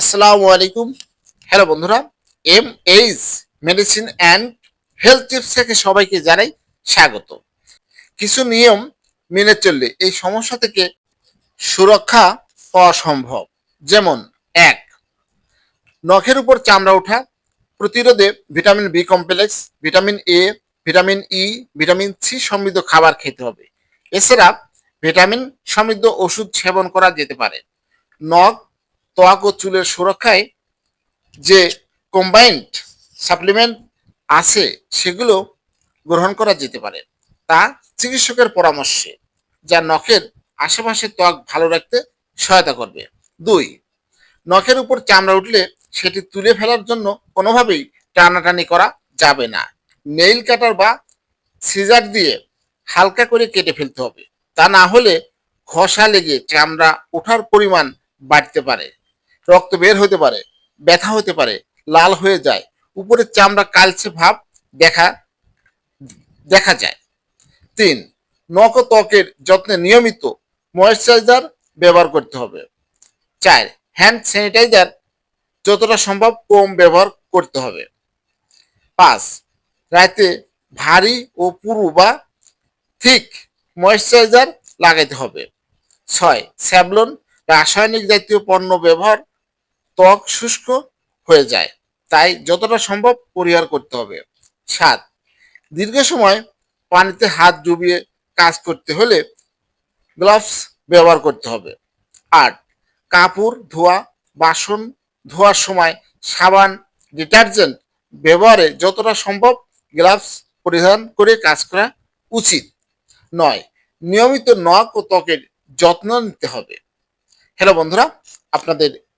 আসসালামু আলাইকুম। হ্যালো বন্ধুরা, M H medicine and health tips থেকে সবাইকে জানাই স্বাগত। কিছু নিয়ম মেনে চললে এই সমস্যা থেকে সুরক্ষা পাওয়া সম্ভব। যেমন, এক, নখের উপর চামড়া ওঠা, প্রতিরোধে vitamin B complex, vitamin A, vitamin E, vitamin C সমৃদ্ধ খাবার খেতে হবে। এছাড়া, ভিটামিন সমৃদ্ধ ওষুধ সেবন করা যেতে পারে। নখ ত্বক ও চুলের সুরক্ষায় যে কম্বাইন্ড সাপ্লিমেন্ট আছে, সেগুলো গ্রহণ করা যেতে পারে। তা চিকিৎসকের পরামর্শে, যা নখের আশেপাশে ত্বক ভালো রাখতে সহায়তা করবে। দুই, নখের উপর চামড়া উঠলে সেটি তুলে ফেলার জন্য কোনোভাবেই টানাটানি করা যাবে না। নেইল কাটার বা সিজার দিয়ে হালকা করে কেটে ফেলতে হবে। তা না হলে ঘষা লেগে চামড়া ওঠার পরিমাণ বাড়তে পারে। রক্ত বের হতে পারে, ব্যথা হতে পারে, লাল হয়ে যায় উপরে চামড়া কালচে ভাব দেখা দেখা যায়। তিন, নখ ত্বকের যত্নে নিয়মিত ময়েশ্চারাইজার ব্যবহার করতে হবে। চার হ্যান্ড স্যানিটাইজার যতটা সম্ভব কম ব্যবহার করতে হবে। পাঁচ, রাতে ভারী ও পুরু বা ঠিক ময়েশ্চারাইজার লাগাইতে হবে। ছয়, স্যাভলন রাসায়নিক জাতীয় পণ্য ব্যবহার ত্বক শুষ্ক হয়ে যায়। তাই যতটা সম্ভব পরিহার করতে হবে। সাত, দীর্ঘ সময় পানিতে হাত ডুবিয়ে কাজ করতে হলে গ্লাভস ব্যবহার করতে হবে। আট, কাপড়, ধোয়া, বাসন ধোয়ার সময় সাবান, ডিটারজেন্ট ব্যবহারে যতটা সম্ভব গ্লাভস পরিধান করে কাজ করা উচিত। নয়, নিয়মিত নখ ও ত্বকের যত্ন নিতে হবে। হ্যালো বন্ধুরা, আপনাদের